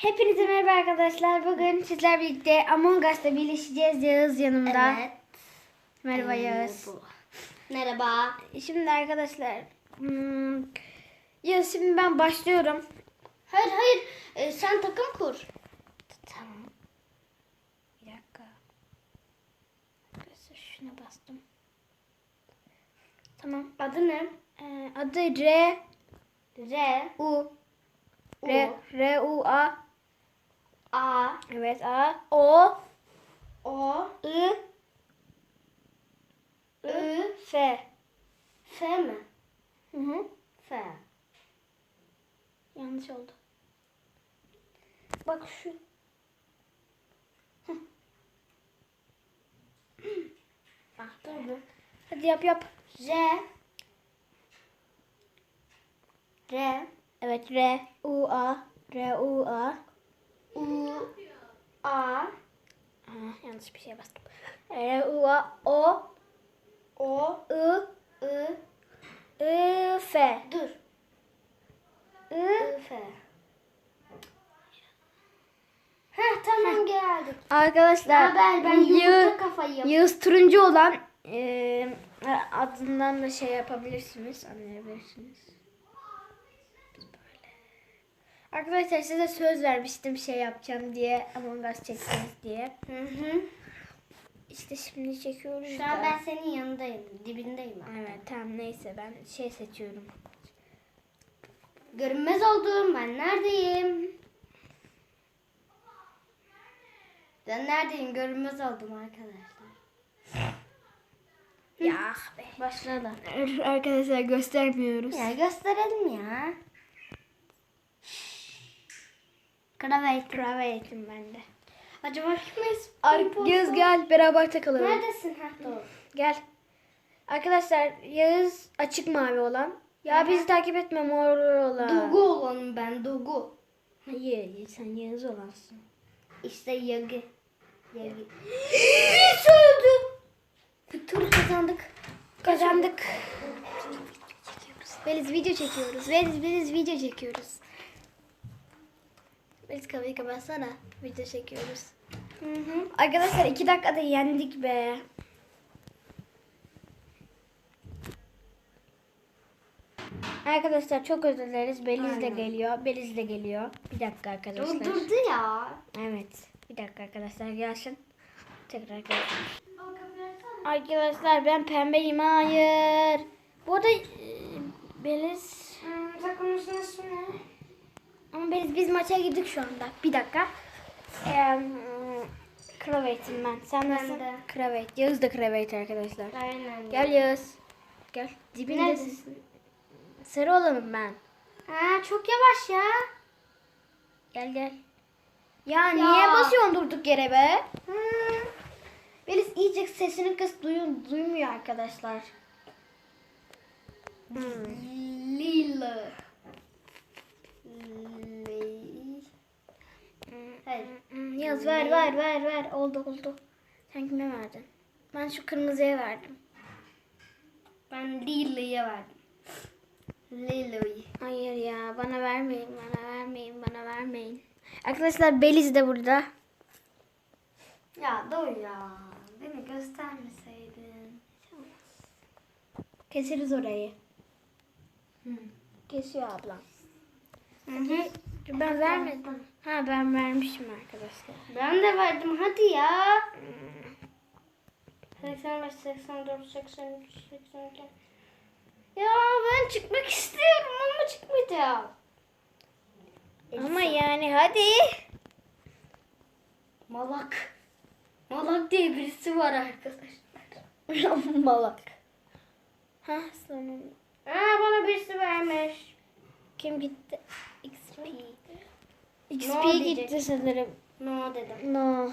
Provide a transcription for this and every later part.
Hepinize merhaba arkadaşlar. Bugün sizler birlikte Among Us'ta birleşeceğiz. Yağız yanımda. Evet. Merhaba Yağız. Merhaba. Şimdi arkadaşlar hmm, Yağız şimdi ben başlıyorum. Hayır hayır. Ee, sen takım kur. Tamam. Bir dakika. Arkadaşlar şuna bastım. Tamam. Adı ne? Ee, adı R R U R R U A A Evet A O O I I F F mi? Hı hı. F. Yanlış oldu. Bak şu. Ah dur. Hadi yap yap. R R Evet R U A R U A. U A Aa, yanlış bir şey bastım. R U A O O I I I F. dur. I I F. Heh tamam geldik. Arkadaşlar ben Yı- yumurta kafayı Yağız turuncu olan e, adından da şey yapabilirsiniz, anlayabilirsiniz. Arkadaşlar size söz vermiştim şey yapacağım diye, Among Us çekeceğiz diye. Hı hı. İşte şimdi çekiyoruz Şu an da. ben senin yanındayım. Dibindeyim. ben. Evet tamam neyse ben şey seçiyorum. Görünmez oldum. Ben neredeyim? Ben neredeyim? Görünmez oldum arkadaşlar. Ya be. Başladı. Arkadaşlar göstermiyoruz. Ya gösterelim ya. Kravet. Kravetim ben de. Acaba kimiz? Ar- Yağız gel beraber takılalım. Neredesin? Ha doğru. Gel. Arkadaşlar Yağız açık mavi olan. Ya bizi takip etme mor olan. Dugu olanım ben. Dugu. Hayır sen Yağız olansın. İşte yagi. Yagi. Biz öldüm. Bir tur kazandık. Kazandık. Beliz video çekiyoruz. Beliz Beliz video çekiyoruz. Beliz kapıyı kapatsana. Video çekiyoruz. Hı hı. Arkadaşlar iki dakikada yendik be. Arkadaşlar çok özür dileriz. Beliz de Aynen. geliyor. Beliz de geliyor. Bir dakika arkadaşlar. Durdurdu ya. Evet. Bir dakika arkadaşlar gelsin. Tekrar gelsin. Arkadaşlar ben pembeyim. Hayır. Bu arada e, Beliz Hmm, takımımızın ismi ne? Ama Beliz biz maça girdik şu anda. Bir dakika. Ee, Kravet'im ben. Sen Ben nasılsın? de. Kravet. Yağız da Kravet arkadaşlar. Aynen. Gel Yağız. Gel. Neredesin? Sarı olanım ben. Ha, çok yavaş ya. Gel gel. Ya, niye basıyorsun durduk yere be? Hı. Beliz iyice sesini kıs duyun, duymuyor arkadaşlar. Hmm. Lila. Hayır. Yaz ver ver ver ver. Oldu oldu. Sen kime verdin? Ben şu kırmızıya verdim. Ben Lila'ya verdim. Lila'yı. Hayır ya bana vermeyin bana vermeyin bana vermeyin. Arkadaşlar Beliz de burada. Ya dur ya. Beni göstermeseydin. Keseriz orayı. Kesiyor ablam. Hı hı. Ben vermedim. Ha ben vermişim arkadaşlar. Ben de verdim hadi ya. 85, 84, 83, 82. Ya ben çıkmak istiyorum ama çıkmayacağım. Ama yani hadi. Malak. Malak diye birisi var arkadaşlar. Malak. Ha sonunda. Aa bana birisi vermiş. Kim gitti? XP. No gitti diyecek. sanırım. No dedim. No.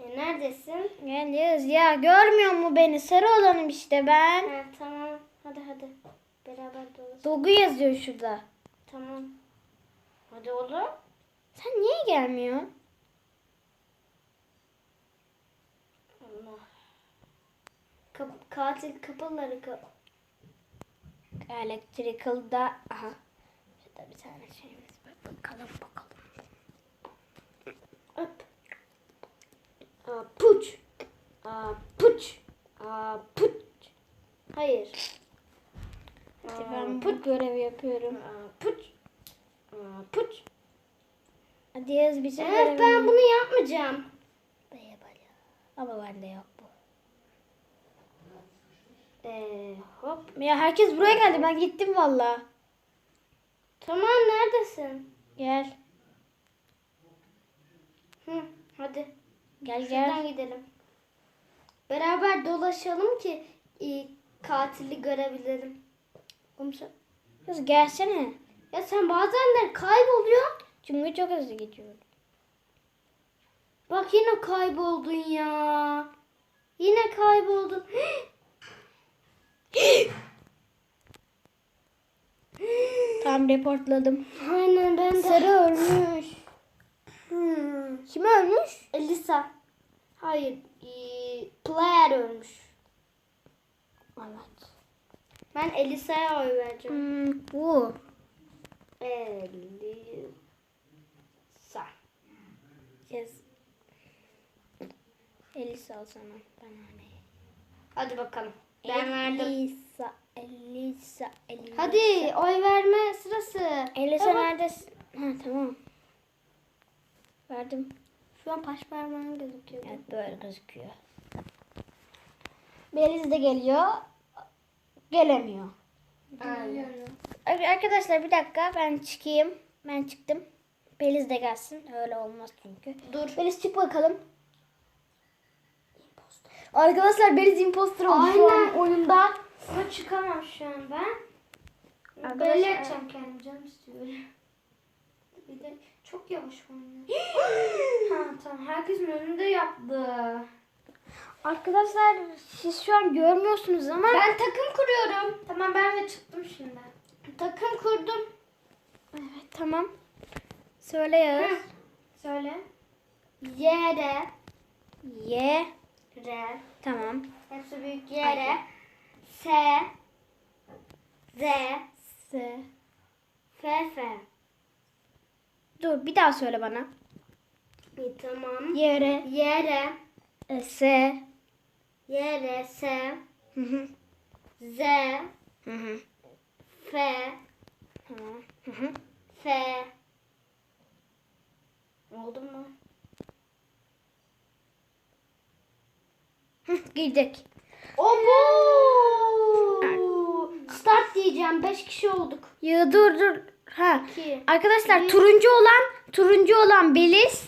E, neredesin? Gel Yağız ya görmüyor mu beni? Sarı olanım işte ben. Ha, tamam. Hadi hadi. Beraber dolaşalım. Dogu yazıyor şurada. Tamam. Hadi oğlum. Sen niye gelmiyorsun? Allah. Kap- katil kapıları kap. Electrical'da aha. Burada bir tane şeyimiz var. Bakalım bakalım. Öp. Aa, puç. Aa, puç. Aa, puç. Hayır. Hadi Aa, ben puç. bu görevi yapıyorum. Aa, puç. Aa, puç. Hadi yaz bir şey Evet ben bunu yapmayacağım. Ama bende yok. Ee, hop. Ya herkes buraya geldi. Ben gittim valla. Tamam neredesin? Gel. Hı, hadi. Gel Şuradan gel. gidelim. Beraber dolaşalım ki e, katili görebilelim. Oğlum sen- Kız gelsene. Ya sen bazen kayboluyor. Çünkü çok hızlı geçiyor. Bak yine kayboldun ya. Yine kayboldun. Tam reportladım. Aynen ben de. Sarı ölmüş. Hmm. Kim ölmüş? Elisa. Hayır. E, player ölmüş. Evet. Ben Elisa'ya oy vereceğim. Hmm, bu. Elisa. Yes. Elisa al sana. Ben hani. Hadi bakalım. Ben verdim. Elisa, Elisa, Elisa. Hadi oy verme sırası. Elisa Tamam. neredesin? Ha tamam. Verdim. Şu an baş parmağım gözüküyor. Evet böyle gözüküyor. Beliz de geliyor. Gelemiyor. Ar- Arkadaşlar bir dakika ben çıkayım. Ben çıktım. Beliz de gelsin. Öyle olmaz çünkü. Dur. Beliz çık bakalım. Arkadaşlar Beliz imposter oldu şu an Aynen. oyunda. Ama çıkamam şu an ben. Arkadaşlar- Böyle yapacağım kendim canım istiyorum. Bir de çok yavaş oynuyor. ha tamam herkesin önünde yaptı. Arkadaşlar siz şu an görmüyorsunuz ama Ben takım kuruyorum. Tamam ben de çıktım şimdi. Takım kurdum. Evet tamam. Söyle Yağız. Söyle. Y, R, Y. R. Tamam. Hepsi büyük Y, R. S, Z, S. F, F. Dur bir daha söyle bana. İyi tamam. Y, R, Y, R, e, S. Y, R, S, Hı hı. Z, Hı hı. F. Hı hı. F. Oldu mu? Girdik. Obo! Start diyeceğim. 5 kişi olduk. Ya dur dur. Ha. 2. Arkadaşlar turuncu olan turuncu olan Beliz.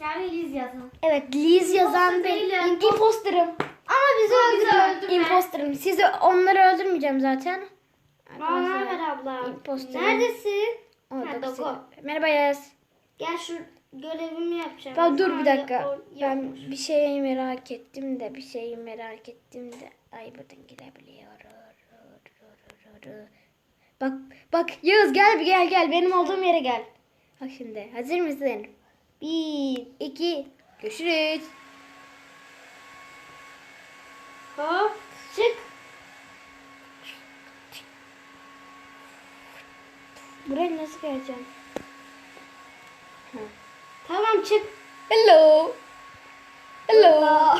Yani Liz yazın. Evet Liz yazan benim. Imposter'ım. Ama bizi öldürme. Imposter'ım. Sizi onları öldürmeyeceğim zaten. Aa, ne haber abla? Imposter. Neredesin? Orada Ha, Merhaba Yaz. Gel şu görevimi yapacağım. Bak dur bir dakika. o- Ben bir şeyi merak ettim de bir şeyi merak ettim de. Ay buradan girebiliyor. Bak bak Yağız gel bir gel gel benim olduğum yere gel. Bak şimdi hazır mısın? Bir, iki, görüşürüz. Hop çık. Buraya nasıl geleceğim? Tamam çık. Hello. Hello.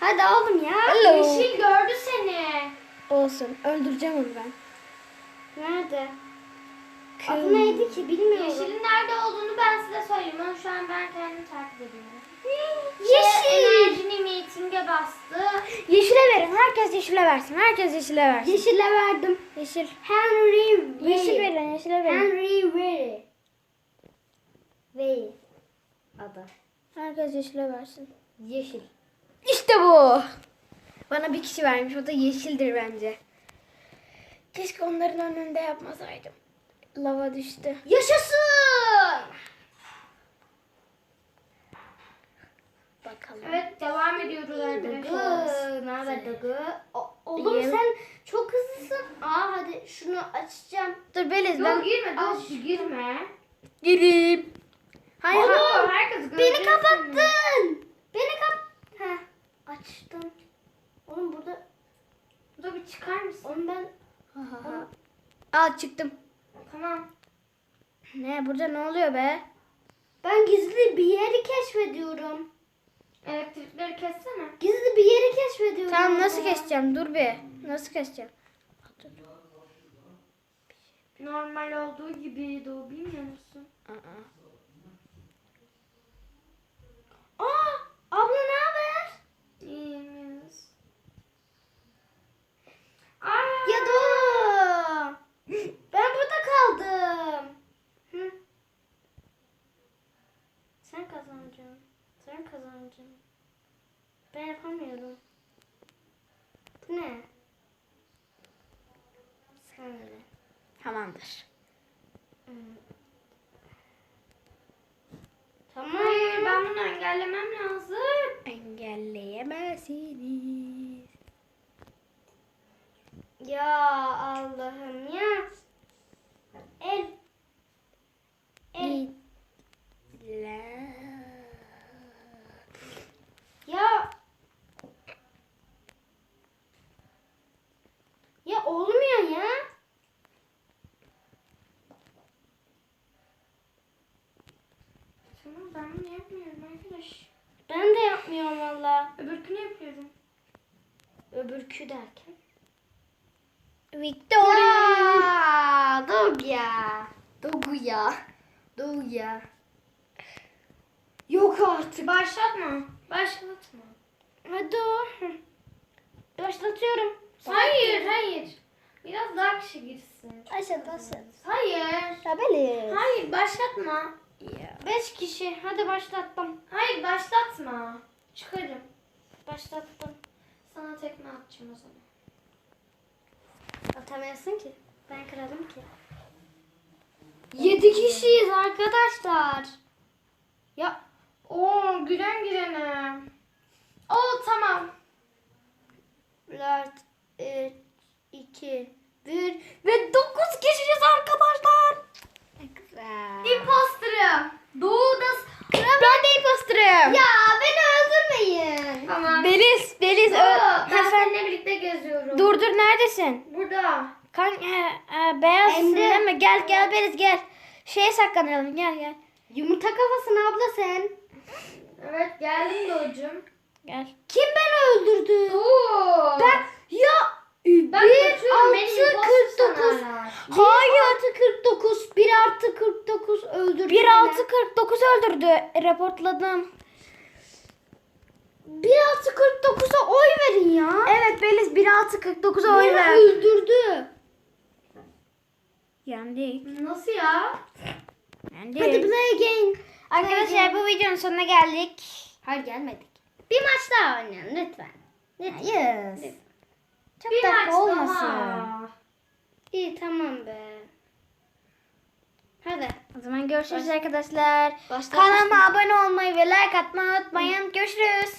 Hadi oğlum ya. Hello. Yeşil gördü seni. Olsun öldüreceğim onu ben. Nerede? Kıl. Adı neydi ki bilmiyorum. Yeşilin nerede olduğunu ben size söyleyeyim. Onu şu an ben kendim takip ediyorum. Yeşil. Enerjini mitinge bastı. Yeşile verin. Herkes yeşile versin. Herkes yeşile versin. Yeşile verdim. Yeşil. Henry Yeşil verin. Yeşile verin. Henry Way. Way. Adı. Herkes yeşile versin. Yeşil. İşte bu. Bana bir kişi vermiş. O da yeşildir bence. Keşke onların önünde yapmasaydım. Lava düştü. Yaşasın. Bakalım. Evet devam ediyoruz arkadaşlar. Dıgı. Ne haber Dıgı? Oğlum İyiyim. sen çok hızlısın. Aa hadi şunu açacağım. Dur Beliz ben girme Al. dur girme. gireyim. Hayır. Oğlum, ha- Herkes Beni kapattın. Beni kap... Heh, açtım. Oğlum burada... Dur bir çıkar mısın? Oğlum ben... Ha, ha, ha. Aa çıktım. Tamam. Ne burada ne oluyor be? Ben gizli bir yeri keşfediyorum. Elektrikleri kessene. Gizli bir yeri keşfediyorum. Tamam nasıl abla. keseceğim? Dur bir. Nasıl keseceğim? Normal olduğu gibiydi o bilmiyor musun? Aa, Yeah. Tamam ben bunu yapmıyorum arkadaş. Ben de yapmıyorum valla. Öbürkünü yapıyorum. Öbürkü derken. Victory. Ya dur ya. Dur ya. Dur ya. Yok artık. Başlatma. Başlatma. Hadi dur. Başlatıyorum. Hayır hayır. Biraz daha kişi girsin. Başlat başlat. Hayır. Ya Beliz. Hayır başlatma. Beş kişi. Hadi başlattım. Hayır başlatma. Çıkarım. Başlattım. Sana tekme atacağım o zaman. Atamıyorsun ki. Ben kırarım ki. Yedi kişiyiz arkadaşlar. Ya Oo gülen gülene. Oo tamam. 4, 3, 2, 1 ve 9 kişiyiz arkadaşlar. Güzel. İmposter'ım. Doğu'da... Ben de imposterım. Ya beni öldürmeyin. Tamam. Beliz, Beliz. Ö- ben seninle birlikte geziyorum. Dur dur neredesin? Burada. Kan he, he, beyazsın Emre. değil mi? Gel gel Beliz gel. Şeye saklanalım gel gel. Yumurta kafasına abla sen. Evet geldim Doğu'cum. Gel. Kim beni öldürdü? Doğu. Ben ya Ben 1 kaçıyorum, beni 6 imposter 49 sanarlar. 1 artı 49 1 artı 49 öldürdü 1 beni. 6 49 öldürdü. Reportladım. 1 artı 49'a oy verin ya. Evet Beliz 1 6 49'a oy Beni ver. öldürdü. Yendik. Nasıl ya? Yendik. Hadi play again. Arkadaşlar bu videonun sonuna geldik. Hayır gelmedik. Bir maç daha oynayalım lütfen. Lütfen. Yes. Çok Bir dakika maç olmasın. daha. İyi tamam be. Hadi. O zaman görüşürüz arkadaşlar. Başla. Kanalıma abone olmayı ve like atmayı unutmayın. Görüşürüz.